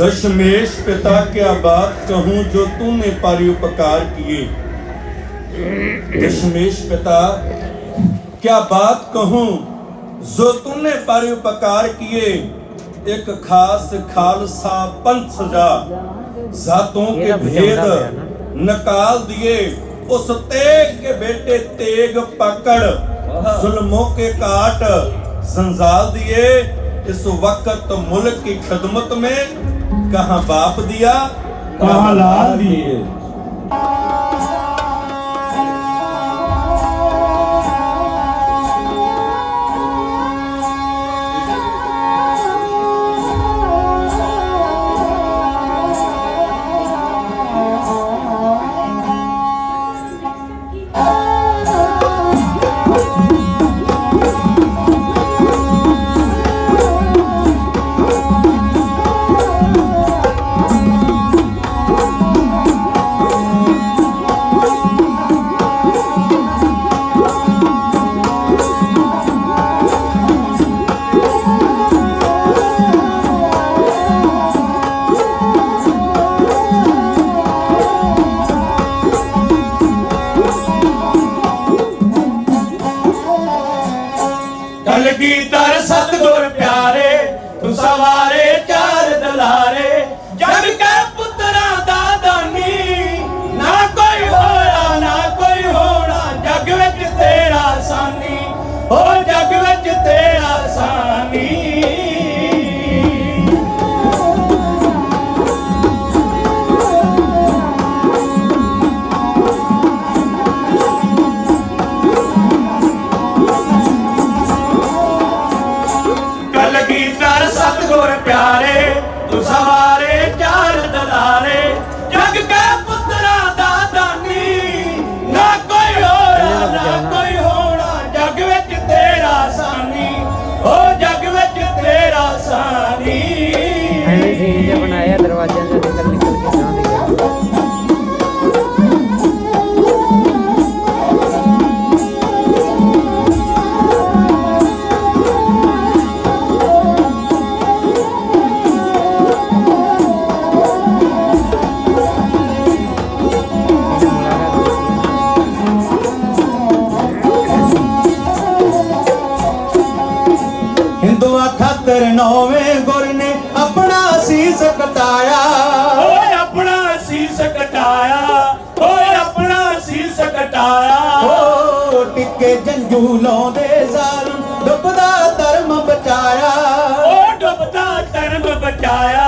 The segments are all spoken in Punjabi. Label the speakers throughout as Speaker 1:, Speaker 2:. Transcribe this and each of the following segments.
Speaker 1: दशमेश पिता क्या बात कहूं जो तूने परोपकार किए दशमेश पिता क्या बात कहूं जो तूने परोपकार किए एक खास खालसा पंथ सजा जातों के भेद निकाल दिए उस तेग के बेटे तेग पकड़ जुल्मों के काट संजाल दिए इस वक्त मुल्क की खिदमत में ਕਹਾਂ ਬਾਪ ਦਿਆ
Speaker 2: ਕਹਾ ਲਾਲ ਦੀਏ। दिए
Speaker 3: ਕਲਗੀਧਰ ਸਤਗੁਰ ਪਿਆਰੇ ਤੂੰ ਸਵਾਰੇ ਪਿਆਰੇ ਤੂੰ ਸਵਾਰੇ ਚਾਰ ਦਲਾਰੇ ਜਗ ਕੇ ਪੁੱਤਰਾਂ ਦਾ ਦਾਨੀ। ਨਾ ਕੋਈ ਹੋਇਆ ਨਾ ਕੋਈ ਹੋਣਾ ਜਗ ਵਿੱਚ ਤੇਰਾ ਸਾਨੀ। ਹੋ 78 ਨੌਵੇਂ ਗੁਰ ਨੇ ਆਪਣਾ ਸੀਸ ਕਟਾਇਆ। ਓਏ ਆਪਣਾ ਸੀਸ ਕਟਾਇਆ ਓਏ ਆਪਣਾ ਸੀਸ ਕਟਾਇਆ। ਓ ਟਿੱਕੇ ਜੰਜੂ ਲਾਉਂਦੇ ਜ਼ਾਲਮ ਡੁੱਬਦਾ ਧਰਮ ਬਚਾਇਆ। ਓ ਡੁੱਬਦਾ ਧਰਮ ਬਚਾਇਆ।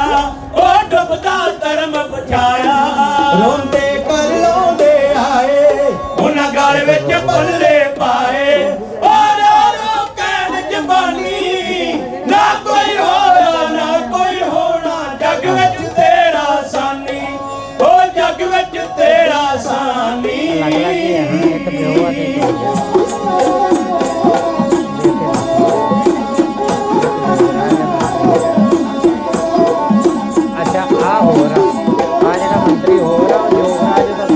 Speaker 4: ਹੋਰ ਆ ਆਹ ਜਿਹੜਾ ਮੰਤਰੀ ਹੋਰ ਆ ਉਹ ਯੋਗਰਾਜ ਦਾ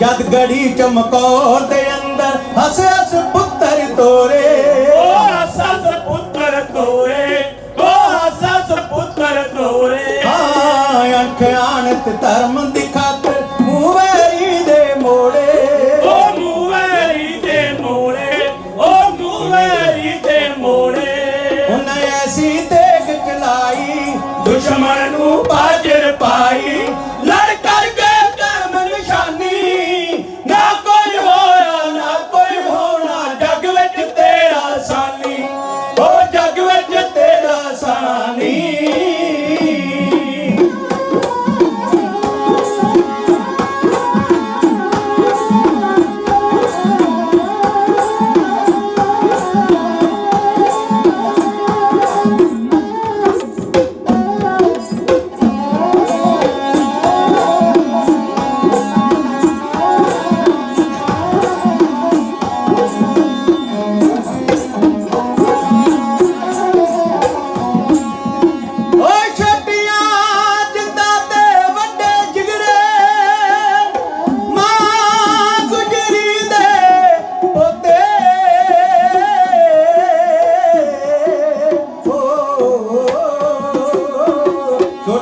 Speaker 3: ਜਦ ਗੜੀ ਚਮਕੌਰ ਦੇ ਅੰਦਰ ਹੱਸ ਹੱਸ ਪੁੱਤਰ ਤੋਰੇ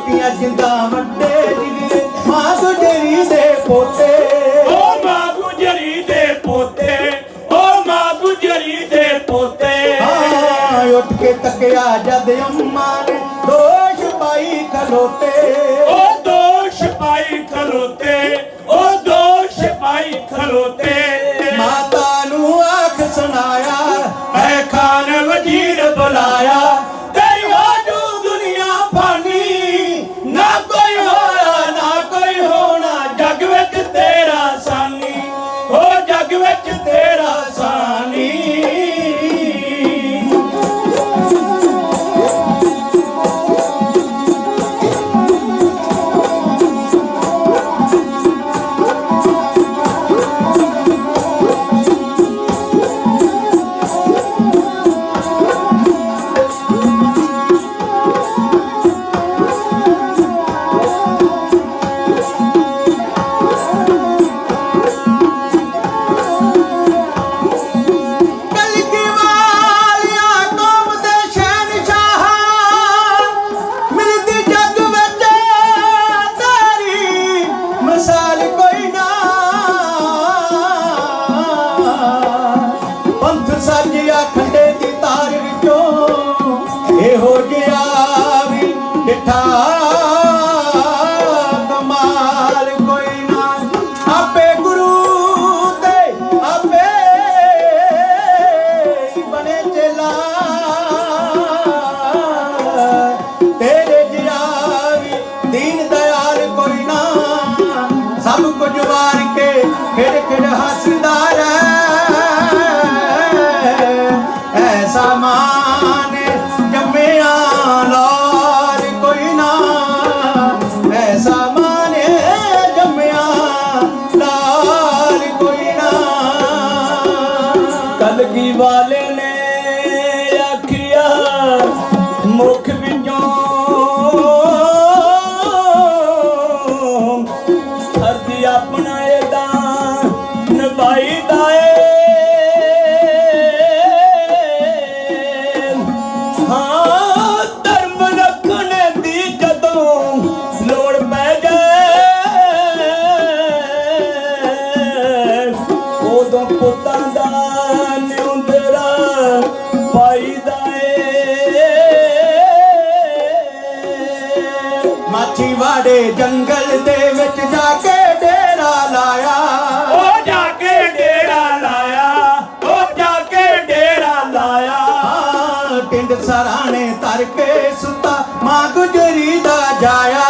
Speaker 3: ਪੀਆਂ ਜਿੰਦਾ ਵੱਡੇ ਜਿਗਰੇ ਮਾਂ ਗੁਜਰੀ ਦੇ
Speaker 2: ਪੋਤੇ।
Speaker 3: ਓ ਮਾਂ ਗੁਜਰੀ ਦੇ ਪੋਤੇ ਓ ਮਾਂ ਗੁਜਰੀ ਦੇ ਪੋਤੇ।
Speaker 2: ਹਾਂ ਉੱਠ ਕੇ ਤੱਕਿਆ ਜਦ ਅੰਮਾ ਨੇ ਦੋਸ਼ ਪਾਈ ਖਲੋਤੇ।
Speaker 3: ਓ ਦੋਸ਼ ਪਾਈ ਖਲੋਤੇ ਓ ਦੋਸ਼ ਪਾਈ ਖਲੋਤੇ।
Speaker 2: ਹੱਸਦਾ ਰਹਿ। ਐਸਾ ਮਾਨ
Speaker 3: ਕਲਗੀ ਵਾਲੇ ਨੇ ਆਖਿਆ ਮੁਖ
Speaker 2: ਮਾਛੀ ਵਾੜੇ ਜੰਗਲ ਦੇ ਵਿੱਚ ਜਾ ਕੇ ਡੇਰਾ ਲਾਇਆ।
Speaker 3: ਉਹ ਜਾ ਕੇ ਡੇਰਾ ਲਾਇਆ ਉਹ ਜਾ ਕੇ ਡੇਰਾ ਲਾਇਆ।
Speaker 2: ਟਿੰਡ ਸਰਾਣੇ ਧਰ ਕੇ ਸੁੱਤਾ ਮਾਂ ਗੁਜਰੀ ਦਾ ਜਾਇਆ।